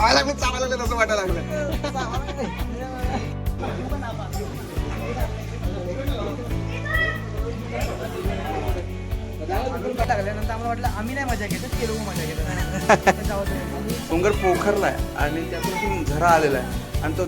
चावायला लागलं चावायला लागलं तसं वाटायला लागलं. आम्हाला वाटलं आम्ही नाही मजा घेत ते लोक मजा घेतात डोंगर पोखरला आहे आणि त्यातून झरा आलेला आहे. आणि तो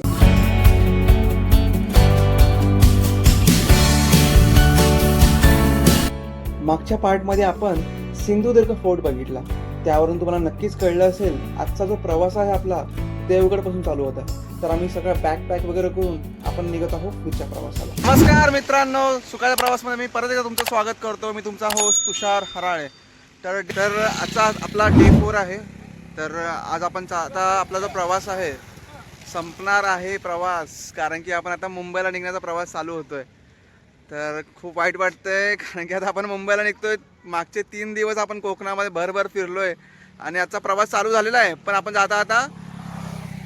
मागच्या पार्टमध्ये आपण सिंधुदुर्ग फोर्ट बघितला. त्यावरून तुम्हाला नक्कीच कळलं असेल आजचा जो प्रवास आहे आपला देवगडपासून चालू होता. तर आम्ही सगळं बॅक पॅक वगैरे करून आपण निघत आहोत पुढच्या प्रवासाला. नमस्कार मित्रांनो सुखाच्या प्रवासमध्ये मी परत एकदा तुमचं स्वागत करतो. मी तुमचा होस्ट तुषार हराळे. तर तर आजचा आपला डे फोर आहे. तर आज आपण चा- आता आपला जो प्रवास आहे संपणार आहे प्रवास. कारण की आपण आता मुंबईला निघण्याचा प्रवास चालू होतोय. तर खूप वाईट वाटतंय कारण की आता आपण मुंबईला निघतोय मागचे तीन दिवस आपण कोकणामध्ये भरभर फिरलोय आणि आजचा प्रवास चालू झालेला आहे. पण आपण जाता आता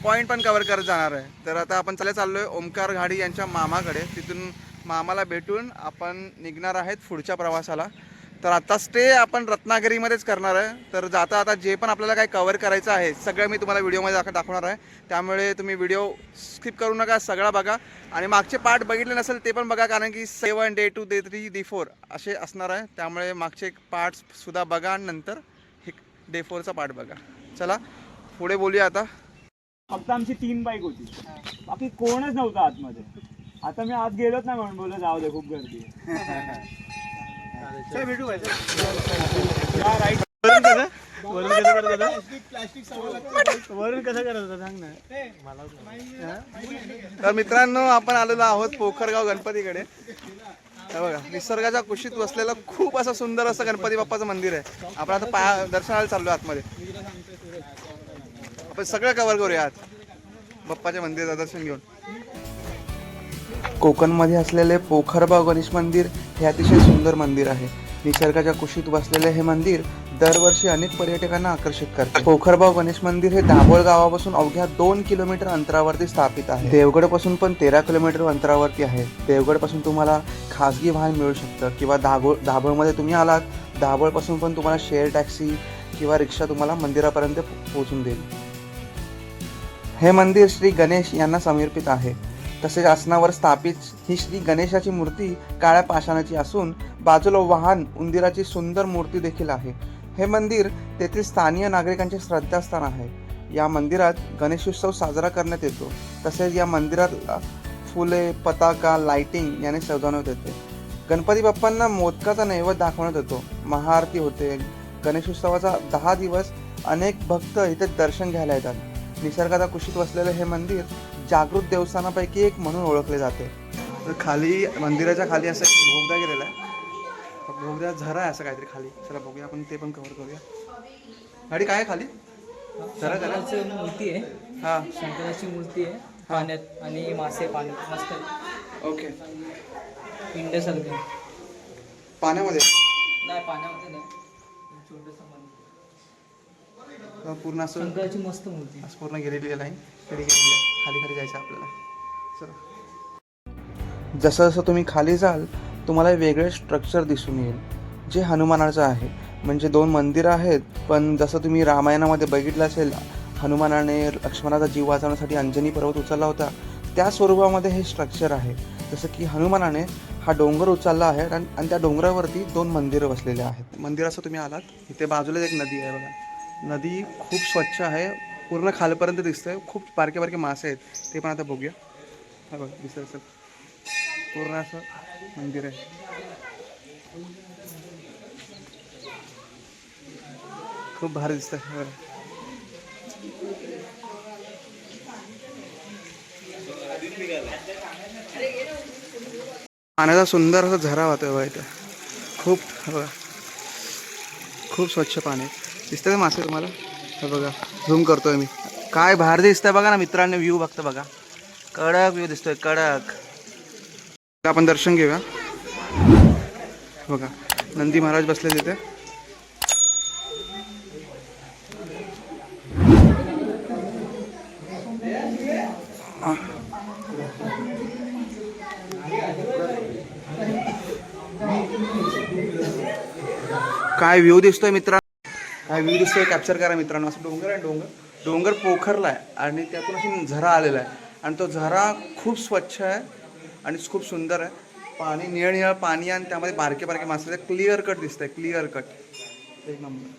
पॉईंट पण कवर करत जाणार आहे. तर आता आपण चालले आहे ओमकार घाडी यांच्या मामाकडे. तिथून मामाला भेटून आपण निघणार आहेत पुढच्या प्रवासाला. तर आता स्टे आपण रत्नागिरीमध्येच करणार आहे. तर जाता आता जे पण आपल्याला काय कव्हर करायचं आहे सगळं मी तुम्हाला व्हिडिओमध्ये दाख दाखवणार आहे. त्यामुळे तुम्ही व्हिडिओ स्किप करू नका सगळा बघा. आणि मागचे पार्ट बघितले नसेल ते पण बघा कारण की seven day two day three day four असे असणार आहे. त्यामुळे मागचे पार्ट्स सुद्धा बघा आणि नंतर हे डे फोरचा पार्ट बघा. चला पुढे बोलूया आता. फक्त आमची तीन बाईक होती. बाकी कोणच नव्हतं आतमध्ये. आता मी आत गेलोच नाही म्हणून बोललो जाऊ दे खूप गर्दी तर मित्रांनो आपण आलेलो आहोत पोखरगाव गणपतीकडे. बघा निसर्गाच्या कुशीत बसलेलं खूप असं सुंदर असं गणपती बाप्पाचं मंदिर आहे. आपण आता पाया दर्शनाला चाललो आतमध्ये. आपण सगळं कव्हर करूया आत बाप्पाच्या मंदिराचं दर्शन घेऊन. कोकणमध्ये असलेले पोखरबाव गणेश मंदिर हे अतिशय सुंदर मंदिर आहे. निसर्गाच्या कुशीत बसलेले हे मंदिर दरवर्षी अनेक पर्यटकांना आकर्षित करते. पोखरबाव गणेश मंदिर हे दाभोळ गावापासून अवघ्या दोन किलोमीटर अंतरावरती स्थापित आहे. देवगडपासून पण तेरा किलोमीटर अंतरावरती आहे. देवगडपासून तुम्हाला खासगी वाहन मिळू शकतं किंवा दाभोळ दाभोळमध्ये तुम्ही आलात दाभोळपासून पण तुम्हाला शेअर टॅक्सी किंवा रिक्षा तुम्हाला मंदिरापर्यंत पोहोचून देईल. हे मंदिर श्री गणेश यांना समर्पित आहे. तसेच आसनावर स्थापित ही श्री गणेशाची मूर्ती काळ्या पाषाणाची असून बाजूला वाहन उंदिराची सुंदर मूर्ती देखील आहे. हे मंदिर तेथील स्थानीय नागरिकांचे श्रद्धास्थान आहे. या मंदिरात गणेशोत्सव साजरा करण्यात येतो. तसेच या मंदिरात फुले पताका लाइटिंग याने सजवण्यात येते. गणपती बाप्पांना मोदकाचा नैवेद्य दाखवण्यात येतो. महाआरती होते. गणेशोत्सवाचा दहा दिवस अनेक भक्त इथे दर्शन घ्यायला येतात. निसर्गाचा कुशीत वसलेलं हे मंदिर जागृत देवस्थानापैकी एक म्हणून ओळखले जाते. तर खाली मंदिराच्या खाली असं भोगदा गेलेला आहे. भोगदा झरा आहे असं काहीतरी खाली. चला बघूया आपण ते पण कव्हर करूया. गाडी काय आहे खाली? झरा झरा. शंकराची मूर्ती आहे. हां. शंकराची मूर्ती आहे. पाण्यात आणि मासे पाण्यात मस्त. ओके. पिंडसारखं आहे. पाण्यामध्ये? नाही पाण्यामध्ये नाही. छोटंसं मंदिर पूर्ण असं शंकराची मस्त मूर्ती. असं पूर्ण गेलेली आहे. खाली खाली जायचं आपल्याला. चला. जसं जसं तुम्ही खाली जाल तुम्हाला वेगळे स्ट्रक्चर दिसून येईल. जे हनुमानाचं आहे. म्हणजे दोन मंदिरं आहेत पण जसं तुम्ही रामायणामध्ये बघितलं असेल हनुमानाने लक्ष्मणाचा जीव वाचवण्यासाठी अंजनी पर्वत उचलला होता. त्या स्वरूपामध्ये हे स्ट्रक्चर आहे. जसं की हनुमानाने हा डोंगर उचलला आहे आणि आणि त्या डोंगरावरती दोन मंदिरं बसलेली आहेत. मंदिर असं तुम्ही आलात. इथे बाजूलाच एक नदी आहे बघा. नदी खूप स्वच्छ आहे. पूर्ण खालपर्यंत दिसतंय. खूप बारके बारके मासे आहेत. ते पण आता बघूया. हा बघ दिसत असेल पूर्ण असं मंदिर आहे. खूप भारी दिसतंय. हे पाण्याचा सुंदर असा झरा वाहतोय बघा इथं. खूप खूप स्वच्छ पाणी दिसतंय का मासे तुम्हाला? हे बघा झूम करतोय मी. काय बाहेर दिसतंय बघा ना मित्रांनी व्ह्यू बघतं बघा. कडक व्ह्यू दिसतोय कडक. आपण दर्शन घेऊया. बघा नंदी महाराज बसले तिथे काय व्ह्यू दिसतोय मित्रांनो? हा व्ह्यू दिसतोय कॅप्चर करा मित्रांनो. असं डोंगर आहे डोंगर. डोंगर पोखरला आहे आणि त्यातून अशी झरा आलेला आहे. आणि तो झरा खूप स्वच्छ आहे आणि खूप सुंदर आहे. पाणी निळ निळ पाणी आहे आणि त्यामध्ये बारके बारके मासे क्लिअर कट दिसत आहे क्लिअर कट एक नंबर.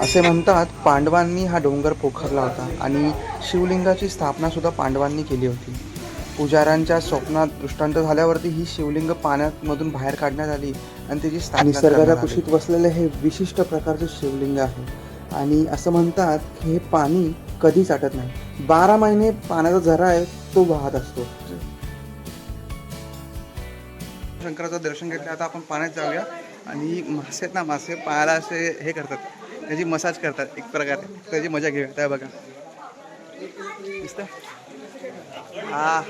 असे म्हणतात पांडवांनी हा डोंगर पोखरला होता आणि शिवलिंगाची स्थापना सुद्धा पांडवांनी केली होती. पुजाऱ्यांच्या स्वप्नात दृष्टांत झाल्यावरती ही शिवलिंग पाण्यात मधून बाहेर काढण्यात आली आणि त्याची निसर्गाच्या कुशीत वसलेले हे विशिष्ट प्रकारचे शिवलिंग आहे. आणि असं म्हणतात की हे पाणी कधीच आटत नाही. बारा महिने पाण्याचा झरा आहे तो वाहत असतो. शंकराचं दर्शन घेतलं आता आपण पाण्यात जाऊया. आणि मासे ना मासे पायाला असे हे करतात. त्याची मसाज करतात एक प्रकारे. त्याची मजा घेऊया. त्या बघा. दिसतं हा.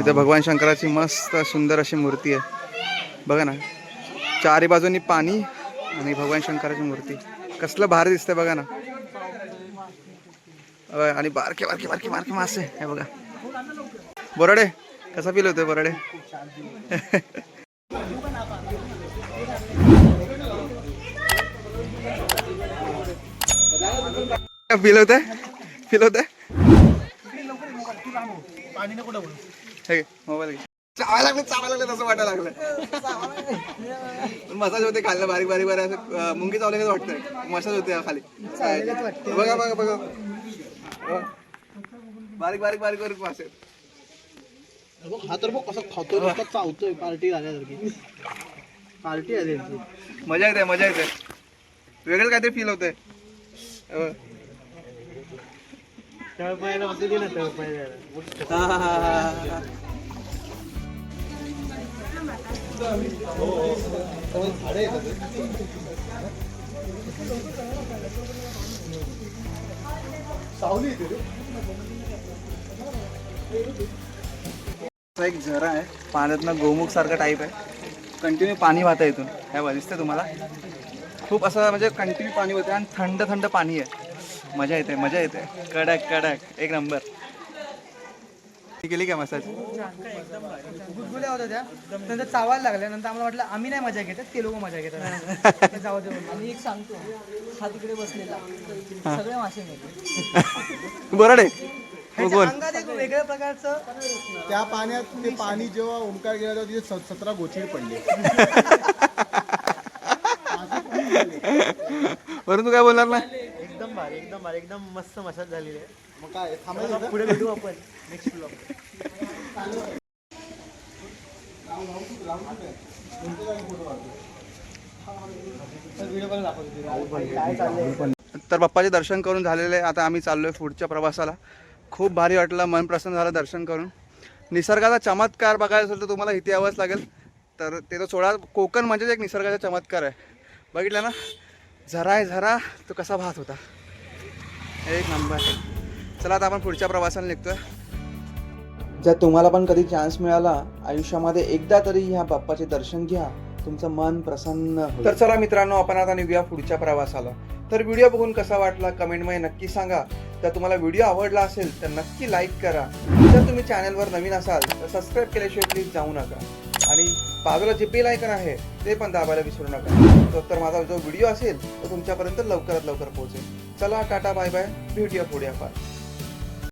इथे भगवान शंकराची मस्त सुंदर अशी मूर्ती आहे. बघा ना चारी बाजूनी पाणी आणि भगवान शंकराची मूर्ती. कसलं भारी दिसतंय बघा ना. अय, आणि बारके बारके बारके बारके मासे. हे बघा. बरडे कसा पिलो होतोय बरडे? फील होत आहे फील होत आहे मोबाईल. चावायला लागले चावायला लागले तसं वाटायला लागलं. मसाज होते खाल्लं बारीक बारीक बारीक असं मुंगी चावले वाटतंय? मसाज होते खाली. बघा बघा बघा. बारीक बारीक बारीक बारीक मासे हा तर बघ कसं नुसतं चावतोय पार्टी झाल्यासारखी. पार्टी आहे मजा येते मजा येते. वेगळं काहीतरी फील होतंय. तळपायला ना तळपायला. एक झरा आहे. पाण्यातनं गोमुख सारखा टाईप आहे. कंटिन्यू पाणी वाहतं इथून. ह्या बघा दिसतंय तुम्हाला. खूप असं म्हणजे कंटिन्यू पाणी होते आणि थंड थंड पाणी आहे. मजा येते मजा येते. कडक कडक. एक नंबर. केली का मसाज? गुदगुल्या होत्या त्या. नंतर चावायला लागल्या. नंतर आम्हाला वाटलं आम्ही नाही मजा घेतात ते लोक मजा घेतात. ते जाऊ दे म्हणून. आणि एक सांगतो हा तिकडे बसलेला. सगळे मासे मिळते बरं रे ह्याच्या अंगात एक वेगळ्या प्रकारचं त्या पाण्यात ते पाणी जेव्हा ओंकार गेला तेव्हा तिथे स- सतरा गोचिड पडले. वरून तू काय बोलणार ना? एकदम भारी एकदम भारी एकदम मस्त मसाज झालेली आहे. मग काय थांबायचं? पुढे भेटू आपण. नेक्स्ट ब्लॉग तर बाप्पाचे दर्शन करून झालेले आहे. आता आम्ही चाललोय पुढच्या प्रवासाला. खूप भारी वाटलं. मन प्रसन्न झालं दर्शन करून. निसर्गाचा चमत्कार बघायचा असेल तर तुम्हाला इथे यावंच लागेल. तर ते तर सोळा कोकण म्हणजेच एक निसर्गाचा चमत्कार आहे. बघितलं ना? झरा आहे झरा तो कसा वाहत होता? एक नंबर. चला आता आपण पुढच्या प्रवासाला निघतोय. जर तुम्हाला पण कधी चान्स मिळाला आयुष्यामध्ये एकदा तरी ह्या बाप्पाचे दर्शन घ्या. तुमचं मन प्रसन्न तर चला मित्रांनो आपण आता निघूया पुढच्या प्रवासाला. तर व्हिडिओ बघून कसा वाटला कमेंटमध्ये नक्की सांगा. जर तुम्हाला व्हिडिओ आवडला असेल तर नक्की लाईक करा. जर तुम्ही चॅनलवर नवीन असाल तर सबस्क्राईब केल्याशिवाय प्लीज जाऊ नका. आणि बाजूला जे बेल आयकन आहे ते पण दाबायला विसरू नका. तर- तर माझा जो व्हिडिओ असेल तो तुमच्यापर्यंत लवकरात लवकर पोहोचेल. चला टाटा बाय बाय भेटूया पुढे आपण.